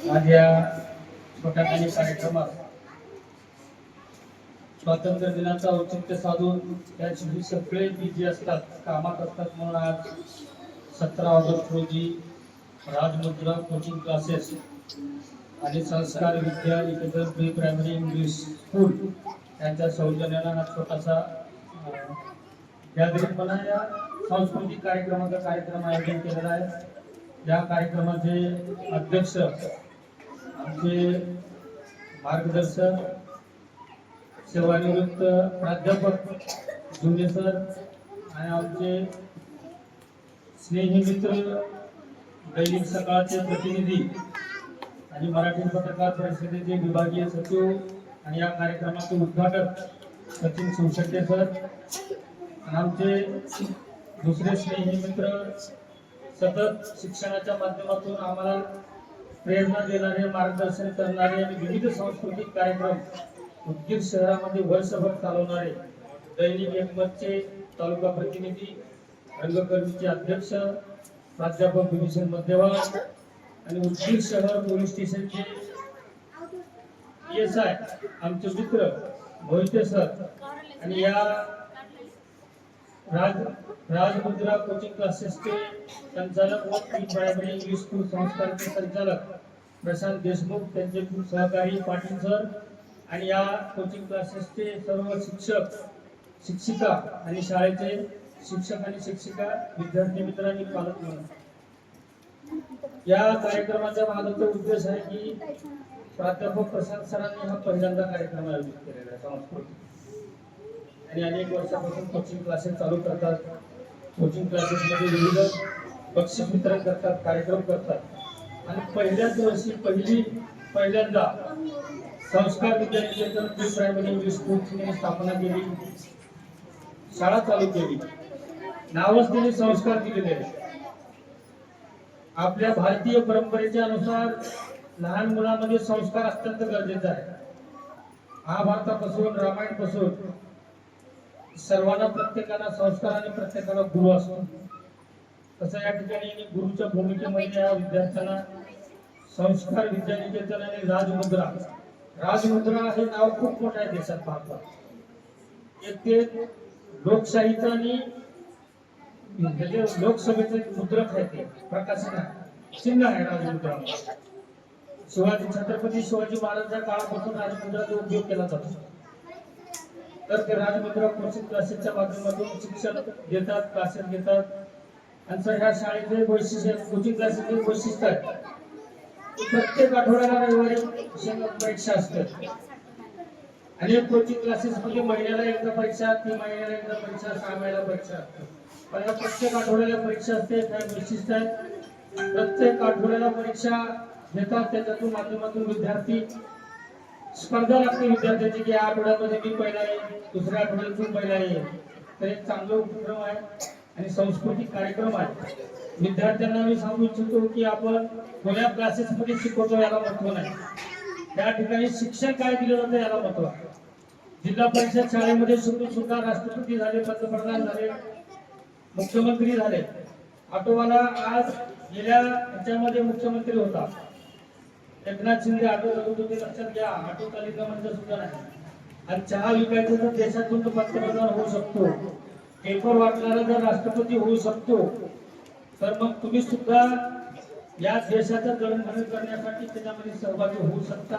आज या छोट्याखानी कार्यक्रमात स्वातंत्र्य दिनाचा औचित्य साधून त्या सगळे बिझी असतात कामात असतात म्हणून आज सतरा ऑगस्ट रोजी राजमुद्रा कोचिंग क्लासेस आणि Sanskar Vidya Niketan pre primary English school यांच्या सौजन्यानं हा छोटासा गॅदरिंगपणा या सांस्कृतिक कार्यक्रमाचा कार्यक्रम आयोजन केलेला आहे. या कार्यक्रमाचे अध्यक्ष आमचे मार्गदर्शक सेवानिवृत्त प्राध्यापक जुने सर आणि आमचे स्नेही मित्र दैनिक सकाळचे प्रतिनिधी आणि मराठी पत्रकार परिषदेचे विभागीय सचिव आणि या कार्यक्रमाचे उद्घाटक सचिन सोनशेट्टे सर आणि आमचे दुसरे स्नेही मित्र सतत शिक्षणाच्या माध्यमातून आम्हाला प्रेरणा देणारे मार्गदर्शन करणारे आणि विविध सांस्कृतिक कार्यक्रम उदगीर शहरामध्ये वर्षभर चालवणारे दैनिक एकमतचे तालुका प्रतिनिधी रंगकर्मीचे अध्यक्ष प्राध्यापक भीमसेन मध्यवार आणि उदगीर शहर पोलीस स्टेशनचे एस आय आमचे मित्र मोहिते सर. आणि या राज राजमुद्रा कोचिंग क्लासेसचे संचालक व प्री प्रायमरी इंग्लिश स्कूल संस्थानचे संचालक प्रशांत देशमुख त्यांचे सहकारी पाटील सर आणि या कोचिंग क्लासेसचे सर्व शिक्षक शिक्षिका आणि शाळेचे शिक्षक आणि शिक्षिका विद्यार्थी मित्र आणि पालक म्हणून या कार्यक्रमाचा माझा उद्देश आहे की प्राध्यापक प्रशांत सरांनी हा पहिल्यांदा कार्यक्रम आयोजित केलेला आहे. संस्कृती आणि अनेक वर्षापासून कोचिंग क्लासेस चालू करतात. कोचिंग क्लासेस मध्ये विविध बक्षीस वितरण करतात कार्यक्रम करतात. आणि पहिल्याच वर्षी पहिली पहिल्यांदा Sanskar Vidyaniketan pre primary English स्कूलची स्थापना केली. शाळा चालू केली. नावच त्यांनी संस्कार दिलेले आहे आपल्या भारतीय परंपरेच्या अनुसार लहान मुलामध्ये संस्कार अत्यंत गरजेचा आहे. महाभारतापासून रामायणपासून सर्वांना प्रत्येकाला संस्कार आणि प्रत्येकाला गुरु असतो. तसं या ठिकाणी गुरुच्या भूमिकेमध्ये या विद्यार्थ्यांना संस्कार विद्यानिकेतन आणि राजमुद्रा. राजमुद्रा हे नाव खूप मोठं आहे देशात भारतात एक ते लोकशाहीचं आणि त्याचे लोकसभेचं मुद्रक आहे ते प्रकाशन आहे. चिन्ह आहे राजमुद्रा. शिवाजी छत्रपती शिवाजी महाराजांच्या काळापासून राजमुद्राचा उपयोग केला जातो. तर ते कोचिंग क्लासेसच्या माध्यमातून शिक्षण घेतात क्लासेस घेतात. आणि सर ह्या शाळेचे वैशिष्ट्य कोचिंग क्लासेसचे वैशिष्ट्य आहे प्रत्येक आठवड्याला रविवारी परीक्षा असते. अनेक कोचिंग क्लासेस मध्ये महिन्याला एकदा परीक्षा तीन महिन्याला एकदा परीक्षा सहा महिन्याला परीक्षा असते. पण या प्रत्येक आठवड्याला परीक्षा असते काय वैशिष्ट्य आहे प्रत्येक आठवड्याला परीक्षा घेतात त्याच्यातून माध्यमातून विद्यार्थी स्पर्धा लागते विद्यार्थ्याची की या आठवड्यामध्ये मी पहिला आहे दुसऱ्या आठवड्यात तू पहिला आहे तर एक चांगला उपक्रम आहे आणि सांस्कृतिक कार्यक्रम आहे. विद्यार्थ्यांना मी सांगू इच्छितो की आपण कोण्या क्लासेसमध्ये शिकवतो याला महत्त्व नाही. त्या ठिकाणी शिक्षण काय दिलं जातं याला महत्त्व आहे. जिल्हा परिषद शाळेमध्ये शिकून सुद्धा राष्ट्रपती झाले पंतप्रधान झाले मुख्यमंत्री झाले. आटोवाला आज गेल्या ह्याच्यामध्ये मुख्यमंत्री होता. एकनाथ शिंदे आटो लक्षात घ्या आटो तालिका म्हणजे सुद्धा नाही. आणि चहा विकायचं तर देशातून तो पंतप्रधान होऊ शकतो. पेपर वाटणारा जर राष्ट्रपती होऊ शकतो तर मग तुम्ही सुद्धा या देशाचं जडणघडण करण्यासाठी त्याच्यामध्ये सहभागी होऊ शकता.